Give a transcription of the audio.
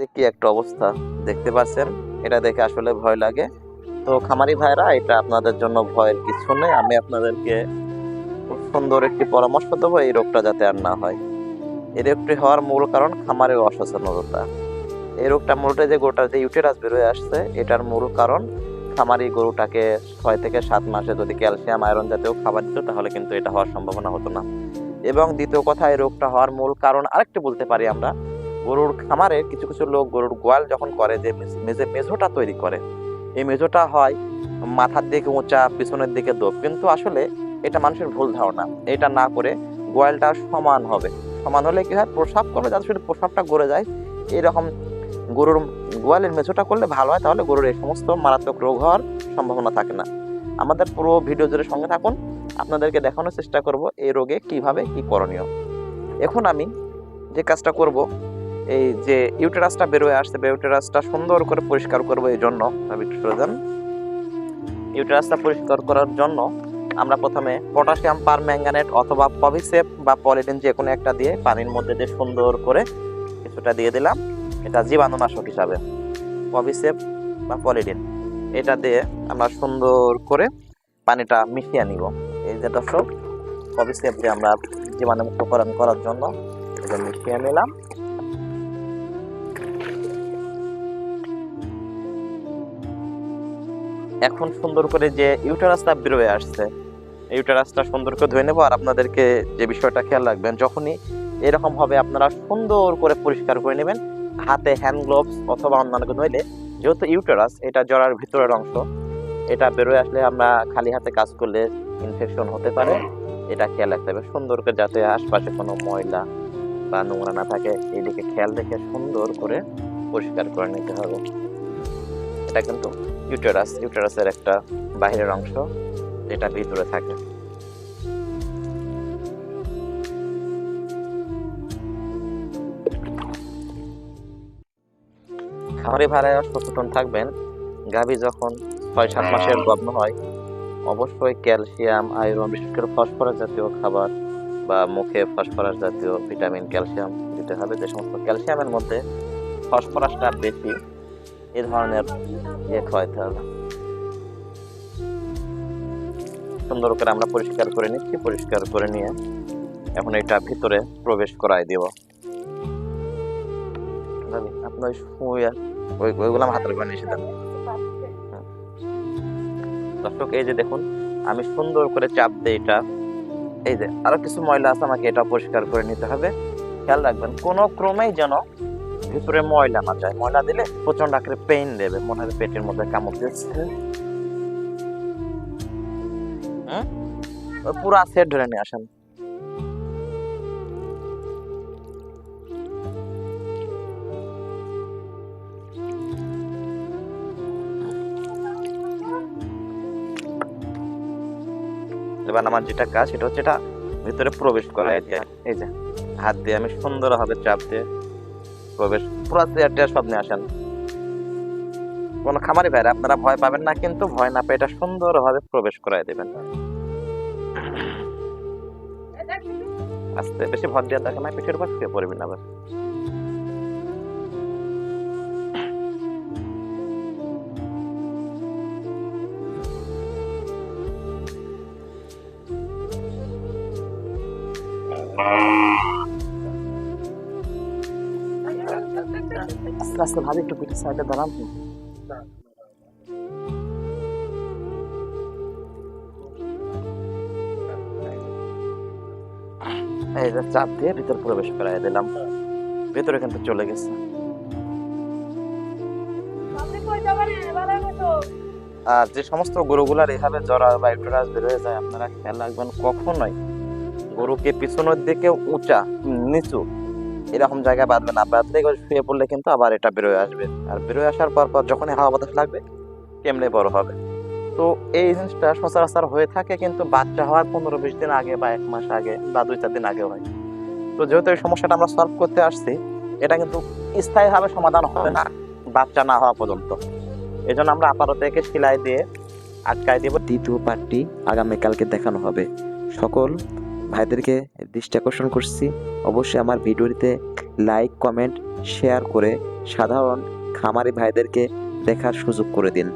যে কি একটা অবস্থা দেখতে পাচ্ছেন, এটা দেখে আসলে ভয় লাগে। তো খামারি ভাইরা এটা আপনাদের জন্য ভয়ের কিছু নেই। আমি আপনাদেরকে খুব সুন্দর একটি পরামর্শ দেবো এই রোগটা যাতে আর না হয়। এই রোগটি হওয়ার মূল কারণ খামারের অসচেতনতা। এই রোগটা মূলটা যে গোটা যে ইউটেরাস বেরোয় আসছে, এটার মূল কারণ খামারি গরুটাকে ছয় থেকে সাত মাসে যদি ক্যালসিয়াম, আয়রন জাতীয় খাবার দিত, তাহলে কিন্তু এটা হওয়ার সম্ভাবনা হতো না। এবং দ্বিতীয় কথা, এই রোগটা হওয়ার মূল কারণ আরেকটি বলতে পারি আমরা। গরুর খামারে কিছু কিছু লোক গরুর গোয়াল যখন করে যে মেঝে মেঝোটা তৈরি করে, এই মেঝোটা হয় মাথার দিকে উঁচা, পিছনের দিকে দোপ। কিন্তু আসলে এটা মানুষের ভুল ধারণা। এটা না করে গোয়ালটা সমান হবে। সমান হলে কি হয়? প্রসাব করলে যাতে শুধু প্রসাবটা গড়ে যায়। এরকম গরুর, গোয়ালের মেঝোটা করলে ভালো হয়। তাহলে গরুর এই সমস্ত মারাত্মক রোগ হওয়ার সম্ভাবনা থাকে না। আমাদের পুরো ভিডিও জুড়ে সঙ্গে থাকুন। আপনাদেরকে দেখানোর চেষ্টা করব এই রোগে কীভাবে কি করণীয়। এখন আমি যে কাজটা করব এই যে ইউটেরাসটা বেরোয় আসছে ইউটেরাসটা সুন্দর করে পরিষ্কার করব এই জন্য। একটু ইউটেরাসটা পরিষ্কার করার জন্য আমরা প্রথমে পটাশিয়াম পার ম্যাঙ্গানেট অথবা পভিসেপ বা পলিটিন যে কোনো একটা দিয়ে পানির মধ্যে দিয়ে সুন্দর করে কিছুটা দিয়ে দিলাম। এটা জীবাণুনাশক হিসাবে। পভিসেপ বা পলিটিন এটা দিয়ে আমরা সুন্দর করে পানিটা মিশিয়ে নিব। এই যে দর্শক, পভিসেপ দিয়ে আমরা জীবাণুমুক্তকরণ করার জন্য এটা মিশিয়ে নিলাম। এখন সুন্দর করে যে ইউটেরাসটা বেরোয় আসছে ইউটেরাসটা সুন্দর করে ধুয়ে নেব। আর আপনাদেরকে যে বিষয়টা খেয়াল রাখবেন, যখনই এরকম হবে, আপনারা সুন্দর করে পরিষ্কার করে নেবেন। হাতে হ্যান্ড গ্লোভস অথবা অন্যান্য নইলে, যেহেতু ইউটেরাস, এটা জরার ভিতরের অংশ, এটা বেরোয় আসলে আমরা খালি হাতে কাজ করলে ইনফেকশন হতে পারে। এটা খেয়াল রাখতে হবে। সুন্দর করে যাতে আশপাশে কোনো ময়লা বা নোংরা না থাকে, এইদিকে খেয়াল রেখে সুন্দর করে পরিষ্কার করে নিতে হবে। এটা কিন্তু ইউটেরাস, ইউটেরাসের একটা বাহিরের অংশ যেটা ভিতরে থাকে। খামারি ভাড়ায় সচেতন থাকবেন, গাভী যখন ছয় সাত মাসের গর্ভ হয়, অবশ্যই ক্যালসিয়াম, আয়রন, বিশেষ করে ফসফরাস জাতীয় খাবার বা মুখে ফসফরাস জাতীয় ভিটামিন, ক্যালসিয়াম দিতে হবে। যে সমস্ত ক্যালসিয়ামের মধ্যে ফসফরাসটা বেশি এ ধরনের ইয়ে খাওয়াইতে হবে। সুন্দর করে আমরা পরিষ্কার করে নিচ্ছি, পরিষ্কার করে নিয়ে এখন এটা ভিতরে প্রবেশ করাই দিব। হাতের বানিয়ে এসে দর্শক, এই যে দেখুন, আমি সুন্দর করে চাপ দিই এটা, এই যে আরও কিছু ময়লা আছে, আমাকে এটা পরিষ্কার করে নিতে হবে। খেয়াল রাখবেন, কোনো ক্রমেই যেন ভিতরে ময়লা না যায়। ময়লা দিলে প্রচণ্ড আকারে পেইন দেবে। মনে হয় পেটের মধ্যে কামড় দিচ্ছে। হুম? পুরো সেট ধরে নিয়ে আসেন। এবার আমার যেটা কাজ, সেটা হচ্ছে এটা ভিতরে প্রবেশ করা। এই যে, হাত দিয়ে আমি সুন্দরভাবে চাপ দিয়ে প্রবেশ পুরা চেয়ার টেয়ার সব নিয়ে আসেন। কোনো খামারি ভাইরা আপনারা ভয় পাবেন না, কিন্তু ভয় না পেয়ে এটা সুন্দরভাবে প্রবেশ করাই দেবেন। আস্তে বেশি ভর দিয়ে থাকে না, পিঠের উপর শুয়ে পড়বেন আবার আস্তে আস্তে একটু পিঠের সাইডে চাপ দিয়ে ভিতর প্রবেশ করাই দিলাম। ভিতরে কিন্তু চলে গেছে। আর যে সমস্ত গরুগুলার এভাবে জরা বা ইউটেরাস বের হয়ে যায়, আপনারা খেয়াল রাখবেন, কখনোই গরুকে পিছনের দিকে উঁচা, নিচু এরকম জায়গায় বাঁধবে না। বাঁধলে এবার শুয়ে পড়লে কিন্তু আবার এটা বেরোয় আসবে। আর বেরোয় আসার পর পর যখনই হাওয়া বাতাস লাগবে, কেমনে বড় হবে? তো এই জিনিসটা সচরাচর হয়ে থাকে কিন্তু বাচ্চা হওয়ার পনেরো বিশ দিন আগে বা এক মাস আগে বা দুই চার দিন আগে হয়। তো যেহেতু এই সমস্যাটা আমরা সলভ করতে আসছি, এটা কিন্তু স্থায়ীভাবে সমাধান হবে না, বাচ্চা না হওয়া পর্যন্ত। এই জন্য আমরা আপাতত একে সেলাই দিয়ে আটকায় দিব। দ্বিতীয় পার্টটি আগামীকালকে দেখানো হবে। সকল ভাইদেরকে দৃষ্টি আকর্ষণ করছি। অবশ্যই আমার ভিডিওটিতে লাইক কমেন্ট শেয়ার করে সাধারণ খামারি ভাইদেরকে দেখার সুযোগ করে দিন।